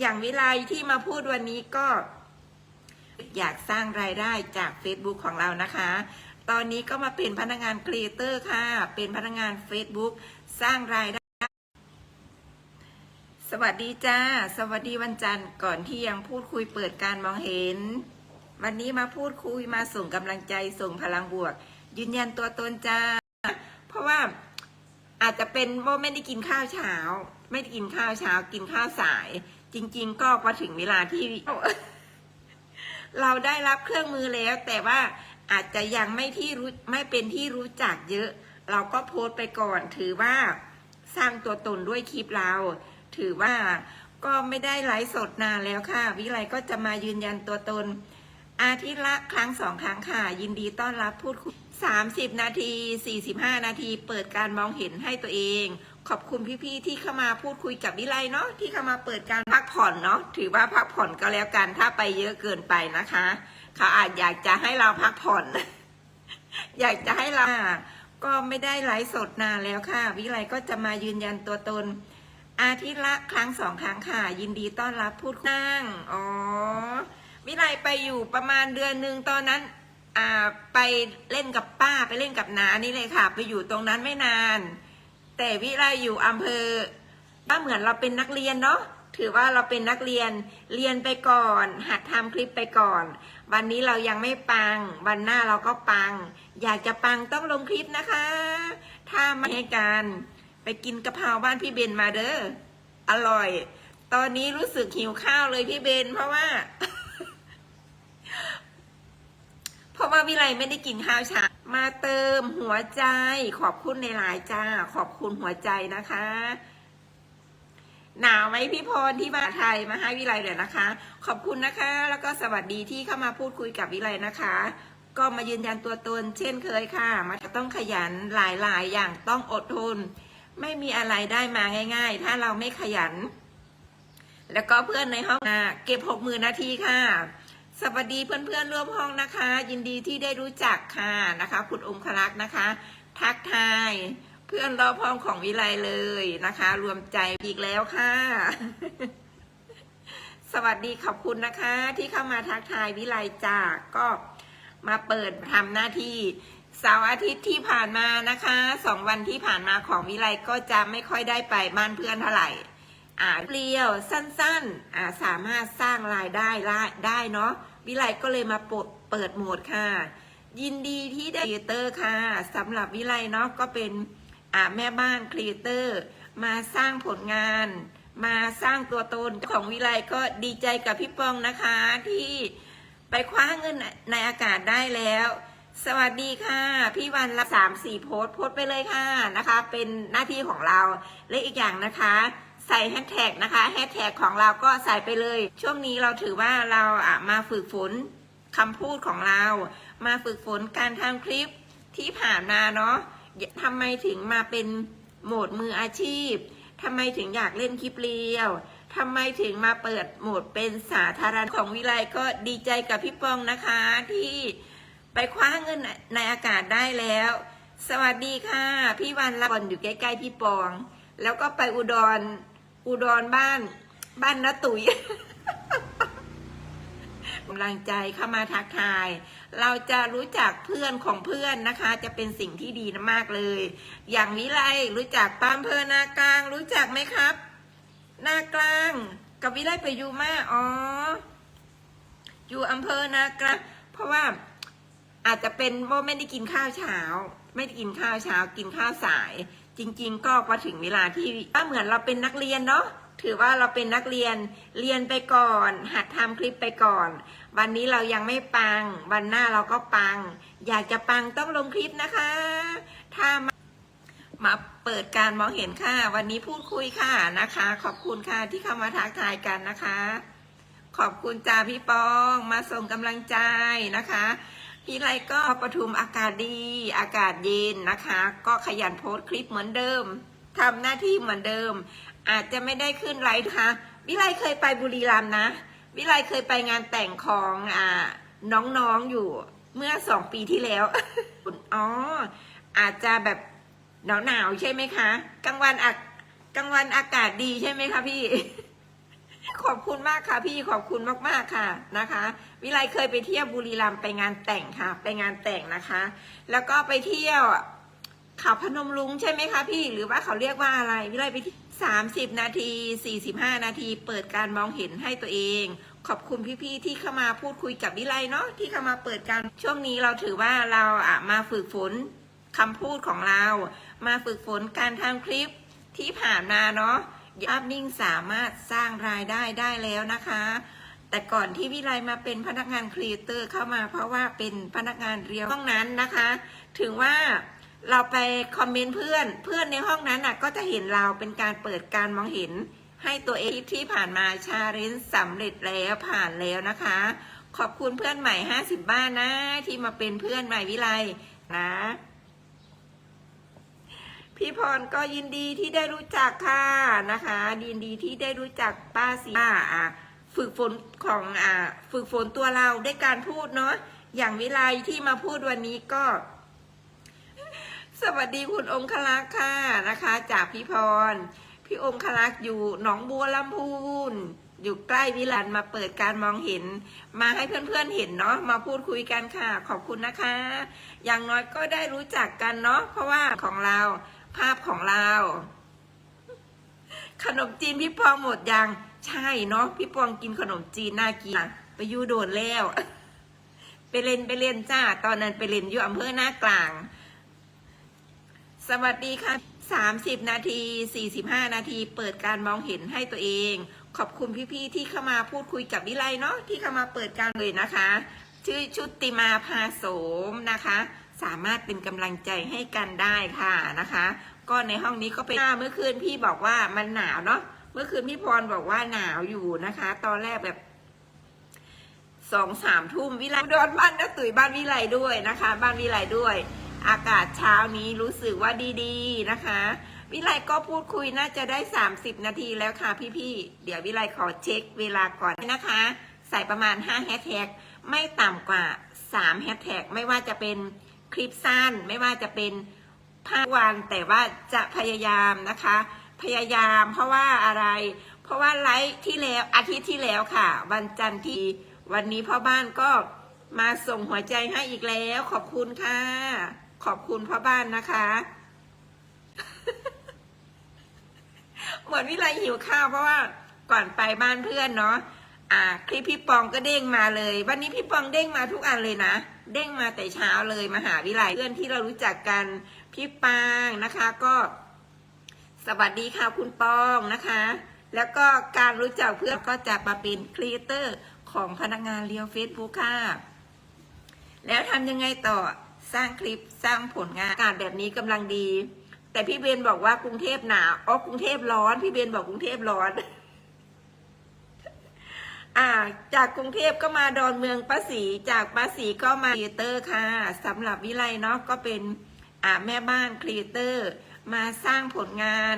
อย่างวิไลที่มาพูดวันนี้ก็ อยากสร้างรายได้จาก Facebook ของเรานะคะ ตอนนี้ก็มาเป็นพนักงานครีเอเตอร์ค่ะ เป็นพนักงาน Facebook สร้างรายได้ สวัสดีจ้า สวัสดีวันจันทร์ก่อนที่ยังพูดคุยเปิดการมองเห็น วันนี้มาพูดคุยมาส่งกำลังใจส่งพลังบวก ยืนยันตัวตนจ้า เพราะว่าอาจจะเป็นว่าไม่ได้กินข้าวเช้า ไม่ได้กินข้าวเช้า กินข้าวสาย จริง ๆ ก็พอถึงเวลาที่ เราได้รับเครื่องมือแล้ว แต่ว่าอาจจะยังไม่ที่รู้ไม่เป็นที่รู้จักเยอะ เราก็โพสต์ไปก่อน ถือว่าสร้างตัวตนด้วยคลิปเรา ถือว่าก็ไม่ได้ไลฟ์สดนานแล้วค่ะ วิไลก็จะมายืนยันตัวตน อาทิตย์ละครั้งสองครั้งค่ะ ยินดีต้อนรับพูดคุย30 นาที 45 นาที เปิดการมองเห็นให้ตัวเอง ขอบคุณพี่ๆที่เข้ามาพูดคุยกับวิไลเนาะที่เข้ามาเปิดการพักผ่อนเนาะถือว่าพักผ่อนก็แล้วกันถ้าไปเยอะเกินไปนะคะเขาอาจอยากจะให้เราพักผ่อน อยากจะให้เราก็ไม่ได้ไลฟ์สดนานแล้วค่ะ วิไลก็จะมายืนยันตัวตน อาทิตย์ละครั้งสองครั้งค่ะ ยินดีต้อนรับพูดนั่งอ๋อวิไลไปอยู่ประมาณเดือนหนึ่งตอนนั้นอ่าไปเล่นกับป้าไปเล่นกับน้านี่เลยค่ะ ไปอยู่ตรงนั้นไม่นาน แต่วิไลอยู่อำเภอก็เหมือนเราเป็นนักเรียนเนาะถือว่าเราเป็นนักเรียนเรียนไปก่อน หัดทำคลิปไปก่อน วันนี้เรายังไม่ปัง วันหน้าเราก็ปัง อยากจะปังต้องลงคลิปนะคะ ถ้าไม่ให้การไปกินกะเพราบ้านพี่เบนมาเด้ออร่อย ตอนนี้รู้สึกหิวข้าวเลยพี่เบนเพราะว่า เพ ราะว่าวิไลไม่ได้กินข้าวเช้ามาเติมหัวใจ ขอบคุณในหลายจ้า ขอบคุณหัวใจนะคะ หนาวไหมพี่พรที่มาไทยมาให้วิไลเดี๋ยวนะคะ ขอบคุณนะคะ แล้วก็สวัสดีที่เข้ามาพูดคุยกับวิไลนะคะ ก็มายืนยันตัวตน เช่นเคยค่ะ มาต้องขยันหลายๆ อย่างต้องอดทน ไม่มีอะไรได้มาง่าย ๆ ถ้าเราไม่ขยัน แล้วก็เพื่อนในห้องเก็บหกหมื่นนาทีค่ะ สวัสดีเพื่อนๆร่วมห้องนะคะ ยินดีที่ได้รู้จักค่ะนะคะ คุณองคลักษ์นะคะ ทักทาย เพื่อนรอบห้องของวิไลเลยนะคะ รวมใจอีกแล้วค่ะ สวัสดีขอบคุณนะคะ ที่เข้ามาทักทายวิไลจากก็มาเปิดทำหน้าที่เสาร์อาทิตย์ที่ผ่านมานะคะสองวันที่ผ่านมาของวิไลก็จะไม่ค่อยได้ไปบ้านเพื่อนเท่าไหร่อ่าเปรียวสั้นๆอ่าสามารถสร้างรายได้ได้ได้เนาะ วิไลก็เลยมาปดเปิดโหมดค่ะ ยินดีที่ได้ครีเอเตอร์ค่ะสำหรับวิไลเนาะก็เป็นอาแม่บ้านครีเอเตอร์มาสร้างผลงาน มาสร้างตัวตนของวิไลก็ดีใจกับพี่ปองนะคะที่ไปคว้าเงินในอากาศได้แล้ว สวัสดีค่ะ พี่วันละสามสี่โพสโพสไปเลยค่ะนะคะ เป็นหน้าที่ของเราและอีกอย่างนะคะ ใส่แฮชแท็กนะคะแฮชแท็กของเราก็ใส่ไปเลย ช่วงนี้เราถือว่าเราอะมาฝึกฝนคำพูดของเรา มาฝึกฝนการทำคลิปที่ผ่านมาเนาะทำไมถึงมาเป็นโหมดมืออาชีพทำไมถึงอยากเล่นคลิปเรียวทำไมถึงมาเปิดโหมดเป็นสาธารณะของวิไลก็ดีใจกับพี่ปองนะคะ ที่ไปคว้าเงินในอากาศได้แล้ว สวัสดีค่ะ พี่วันละบอนอยู่ใกล้ ๆ พี่ปอง แล้วก็ไปอุดร อุดรบ้าน บ้านนาตุ๋ยกำลังใจเข้ามาทักทาย เราจะรู้จักเพื่อนของเพื่อนนะคะ จะเป็นสิ่งที่ดีมากเลย อย่างวิไลรู้จักปามเพอนากลาง รู้จักไหมครับนากลาง กับวิไลไปอยู่มาอ๋อ อยู่อำเภอนากลางเพราะว่าอาจจะเป็นว่าไม่ได้กินข้าวเช้า ไม่ได้กินข้าวเช้ากินข้าวสาย จริง ๆ ก็พอถึงเวลาที่ก็เหมือนเราเป็นนักเรียนเนาะถือว่าเราเป็นนักเรียนเรียนไปก่อน หัดทำคลิปไปก่อน วันนี้เรายังไม่ปัง วันหน้าเราก็ปัง อยากจะปังต้องลงคลิปนะคะ ถ้ามามาเปิดการมองเห็นค่ะ วันนี้พูดคุยค่ะนะคะ ขอบคุณค่ะที่เข้ามาทักทายกันนะคะ ขอบคุณจ่าพี่ปองมาส่งกำลังใจนะคะ พี่ไรก็ปทุมอากาศดี อากาศเย็นนะคะ ก็ขยันโพสต์คลิปเหมือนเดิมทำหน้าที่เหมือนเดิม อาจจะไม่ได้ขึ้นไลฟ์นะคะวิไลเคยไปบุรีรัมย์นะ วิไลเคยไปงานแต่งของอ่าน้องๆอยู่เมื่อสองปีที่แล้วอ๋ออาจจะแบบหนาวๆใช่ไหมคะกลางวันอากลางวันอากาศดีใช่ไหมคะพี่ ขอบคุณมากค่ะพี่ขอบคุณมากๆค่ะนะคะ วิไลเคยไปเที่ยวบุรีรัมย์ไปงานแต่งค่ะ ไปงานแต่งนะคะ แล้วก็ไปเที่ยวเขาพนมลุงใช่ไหมคะพี่หรือว่าเขาเรียกว่าอะไร วิไลไปที่สามสิบนาทีสี่สิบห้านาที เปิดการมองเห็นให้ตัวเอง ขอบคุณพี่ๆที่เข้ามาพูดคุยกับวิไลเนาะที่เข้ามาเปิดการช่วงนี้เราถือว่าเราอะมาฝึกฝนคำพูดของเรา มาฝึกฝนการทำคลิปที่ผ่านมาเนาะ อัพนิ่งสามารถสร้างรายได้ได้แล้วนะคะ แต่ก่อนที่วิไลมาเป็นพนักงานครีเอเตอร์เข้ามาเพราะว่าเป็นพนักงานเรียวห้องนั้นนะคะ ถึงว่าเราไปคอมเมนต์เพื่อนเพื่อนในห้องนั้นน่ะก็จะเห็นเราเป็นการเปิดการมองเห็น ให้ตัวเองที่ผ่านมาชาเลนจ์สำเร็จแล้วผ่านแล้วนะคะ ขอบคุณเพื่อนใหม่ 50 บ้านนะ ที่มาเป็นเพื่อนใหม่วิไลนะ พี่พรก็ยินดีที่ได้รู้จักค่ะนะคะ ยินดีที่ได้รู้จักป้าสีาอะฝึกฝนของอ่าฝึกฝนตัวเราด้วยการพูดเนาะอย่างวิไลที่มาพูดวันนี้ก็ สวัสดีคุณองคลักษ์ค่ะนะคะ จากพี่พร พี่องคลักษ์อยู่หนองบัวลำพูนอยู่ใกล้วิลันมาเปิดการมองเห็น มาให้เพื่อนๆเห็นเนาะมาพูดคุยกันค่ะ ขอบคุณนะคะ อย่างน้อยก็ได้รู้จักกันเนาะเพราะว่าของเรา ภาพของเรา ขนมจีนพี่ปองหมดยัง ใช่เนาะพี่ปองกินขนมจีนน่ากินไปยูโดนแล้ว ไปเล่นไปเล่นจ้า ตอนนั้นไปเล่นอยู่อำเภอหน้ากลาง สวัสดีค่ะ30นาที45นาที เปิดการมองเห็นให้ตัวเอง ขอบคุณพี่ๆที่เข้ามาพูดคุยกับวิไลเนาะที่เข้ามาเปิดการเลยนะคะ ชื่อชุติมาพาโสมนะคะ สามารถเป็นกำลังใจให้กันได้ค่ะนะคะ ก็ในห้องนี้ก็เป็นเมื่อคืนพี่บอกว่ามันหนาวเนาะเมื่อคืนพี่พรบอกว่าหนาวอยู่นะคะ ตอนแรกแบบสองสามทุ่มวิไลอุดรบ้านน้าตุ๋ยบ้านวิไลด้วยนะคะ บ้านวิไลด้วย อากาศเช้านี้รู้สึกว่าดีๆนะคะ วิไลก็พูดคุยน่าจะได้ 30 นาทีแล้วค่ะพี่ๆเดี๋ยววิไลขอเช็คเวลาก่อนนะคะ ใส่ประมาณ5แฮชแท็กไม่ต่ำกว่า3แฮชแท็กไม่ว่าจะเป็น คลิปสั้นไม่ว่าจะเป็นภาพวันแต่ว่าจะพยายามนะคะ พยายามเพราะว่าอะไร เพราะว่าไลฟ์ที่แล้วอาทิตย์ที่แล้วค่ะ วันจันทร์ที่วันนี้พ่อบ้านก็มาส่งหัวใจให้อีกแล้ว ขอบคุณค่ะ ขอบคุณพ่อบ้านนะคะ เหมือนวิไลหิวข้าวเพราะว่าก่อนไปบ้านเพื่อนเนาะ อ่าคลิปพี่ปองก็เด้งมาเลย วันนี้พี่ปองเด้งมาทุกอันเลยนะ เด้งมาแต่เช้าเลยมาหาวิไลเพื่อนที่เรารู้จักกันพี่ปางนะคะก็ สวัสดีค่ะคุณปองนะคะ แล้วก็การรู้จักเพื่อนก็จะมาเป็นครีเอเตอร์ของพนักงานเรียวเฟซบุ๊กค่ะแล้วทำยังไงต่อสร้างคลิปสร้างผลงานอากาศแบบนี้กำลังดี แต่พี่เบนบอกว่ากรุงเทพหนาวอ๋อกรุงเทพร้อน พี่เบนบอกกรุงเทพร้อน อ่า จากกรุงเทพก็มาดอนเมืองป้าศรีจากป้าศรีก็มาครีเอเตอร์ค่ะสำหรับวิไลเนาะก็เป็นอ่าแม่บ้านครีเอเตอร์มาสร้างผลงาน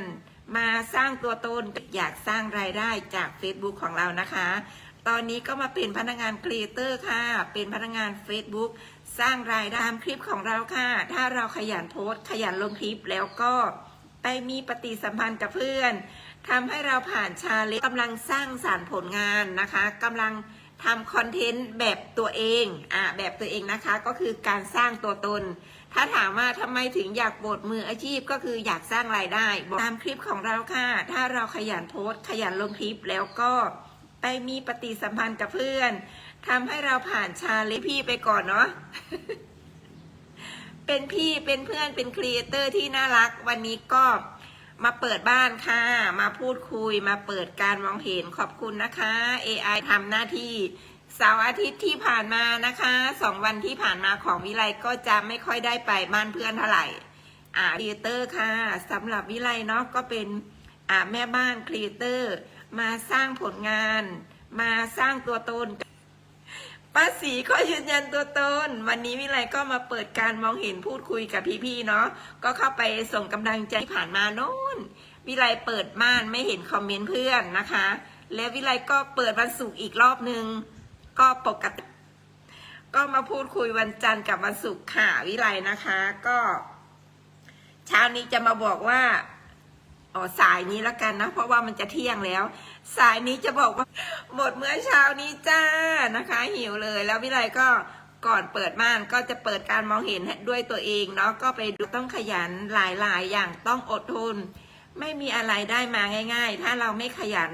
มาสร้างตัวตนอยากสร้างรายได้จาก Facebook ของเรานะคะ ตอนนี้ก็มาเป็นพนักงานครีเอเตอร์ค่ะ เป็นพนักงาน Facebook สร้างรายได้ตามคลิปของเราค่ะ ถ้าเราขยันโพสต์ขยันลงคลิปแล้วก็ ไปมีปฏิสัมพันธ์กับเพื่อนทำให้เราผ่านชาเลนจ์กำลังสร้างสารรค์ผลงานนะคะกำลังทำคอนเทนต์แบบตัวเองอะแบบตัวเองนะคะก็คือการสร้างตัวตน ถ้าถามว่าทำไมถึงอยากบทมืออาชีพก็คืออยากสร้างรายได้ตามคลิปของเราค่ะ ถ้าเราขยันโพสต์ ขยันลงคลิปแล้วก็ไปมีปฏิสัมพันธ์กับเพื่อนทำให้เราผ่านชาเลนจ์พี่ไปก่อนเนาะ เป็นพี่เป็นเพื่อนเป็นครีเอเตอร์ที่น่ารัก วันนี้ก็มาเปิดบ้านค่ะ มาพูดคุยมาเปิดการมองเห็นขอบคุณนะคะ AI ทำหน้าที่เสาร์อาทิตย์ที่ผ่านมานะคะสองวันที่ผ่านมาของวิไลก็จะไม่ค่อยได้ไปบ้านเพื่อนเท่าไหร่อ่าครีเอเตอร์ค่ะสำหรับวิไลเนาะก็เป็นอ่าแม่บ้านครีเอเตอร์มาสร้างผลงาน มาสร้างตัวตน ป้าสีก็ยืนยันตัวตน วันนี้วิไลก็มาเปิดการมองเห็นพูดคุยกับพี่ๆเนาะก็เข้าไปส่งกำลังใจที่ผ่านมาโน่นวิไลเปิดม่านไม่เห็นคอมเมนต์เพื่อนนะคะ แล้ววิไลก็เปิดวันศุกร์อีกรอบนึง ก็ปกติก็มาพูดคุยวันจันทร์กับวันศุกร์ค่ะวิไลนะคะ ก็ เช้านี้จะมาบอกว่า สายนี้แล้วกันนะ เพราะว่ามันจะเที่ยงแล้ว สายนี้จะบอกว่าหมดเมื่อเช้านี้จ้านะคะ หิวเลยแล้ววิไลก็ก่อนเปิดม่านก็จะเปิดการมองเห็นด้วยตัวเองเนาะก็ไปดูต้องขยันหลายๆ อย่างต้องอดทน ไม่มีอะไรได้มาง่าย ๆ ถ้าเราไม่ขยัน